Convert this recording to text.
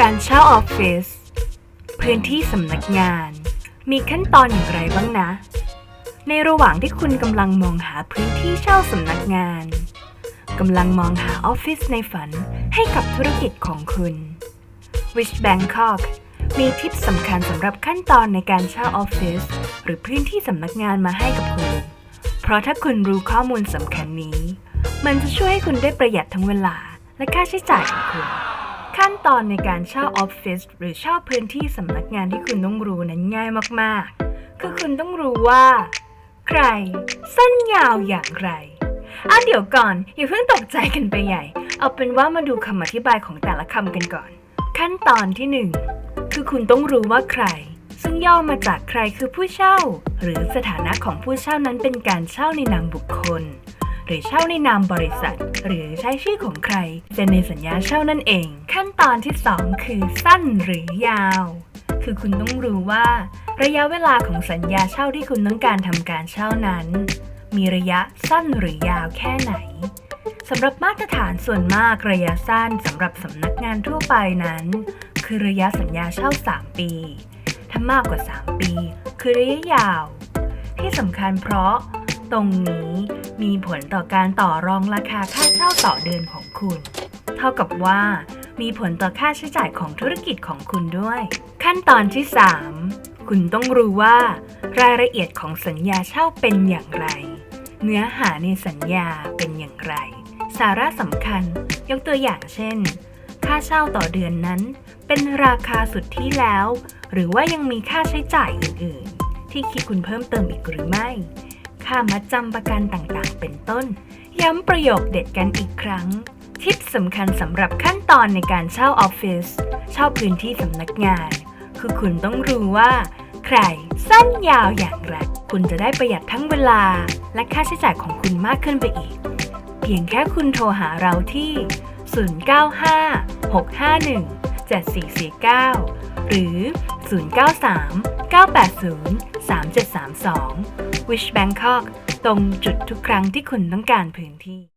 การเช่าออฟฟิศพื้นที่สำนักงาน มีขั้นตอนอย่างไรบ้างนะ ในระหว่างที่คุณกำลังมองหาพื้นที่เช่าสำนักงานกำลังมองหาออฟฟิศในฝันให้กับธุรกิจของคุณ Wish Bangkok มีทิปสำคัญสำหรับขั้นตอนในการเช่าออฟฟิศหรือพื้นที่สำนักงานมาให้กับคุณ เพราะถ้าคุณรู้ข้อมูลสำคัญนี้ มันจะช่วยให้คุณได้ประหยัดทั้งเวลาและค่าใช้จ่ายของคุณ ขั้นตอนในการเช่าออฟฟิศหรือเช่าพื้นที่สำนักงานที่คุณต้องรู้นั้นง่ายมากๆ คือคุณต้องรู้ว่า ใคร สั้นยาวอย่างไรอะเดี๋ยวก่อน อย่าเพิ่งตกใจกันไปใหญ่ เอาเป็นว่ามาดูคำอธิบายของแต่ละคำกันก่อน ขั้นตอนที่หนึ่งคือคุณต้องรู้ว่าใคร ซึ่งย่อมาจากใครคือผู้เช่า หรือสถานะของผู้เช่านั้นเป็นการเช่าในนามบุคคล หรือเช่าในนามบริษัท หรือใช้ชื่อของใครเซ็นในสัญญาเช่านั่นเอง ขั้นตอนที่สองคือสั้นหรือยาว คือคุณต้องรู้ว่า ระยะเวลาของสัญญาเช่าที่คุณต้องการทำการเช่านั้น มีระยะสั้นหรือยาวแค่ไหนสำหรับมาตรฐานส่วนมากระยะสั้นสำหรับสำนักงานทั่วไปนั้น คือระยะสัญญาเช่า 3 ปี ถ้ามากกว่า 3 ปี คือระยะยาว ที่สำคัญเพราะ ตรงนี้มีผลต่อการต่อรองราคาค่าเช่าต่อเดือนของคุณ เท่ากับว่า มีผลต่อค่าใช้จ่ายของธุรกิจของคุณด้วย ขั้นตอนที่ 3 คุณต้องรู้ว่า รายละเอียดของสัญญาเช่าเป็นอย่างไร เนื้อหาในสัญญาเป็นอย่างไร สาระสำคัญ ยกตัวอย่างเช่น ค่าเช่าต่อเดือนนั้น เป็นราคาสุดที่แล้ว หรือว่ายังมีค่าใช้จ่ายอื่น ๆ ที่คิดคุณเพิ่มเติมอีกหรือไม่ ค่ามัดจำประกันต่างๆ เป็นต้น ย้ำประโยคเด็ดกันอีกครั้ง ทิปสำคัญสำหรับขั้นตอนในการเช่าออฟฟิศเช่าพื้นที่สำนักงาน คือคุณต้องรู้ว่า ใครสั้นยาวอย่างไรคุณจะได้ประหยัดทั้งเวลา และค่าใช้จ่ายของคุณมากขึ้นไปอีก เพียงแค่คุณโทรหาเราที่ 095 651 7449 หรือ 093 980 3732 Wish Bangkok ตรงจุดทุกครั้งที่คุณต้องการพื้นที่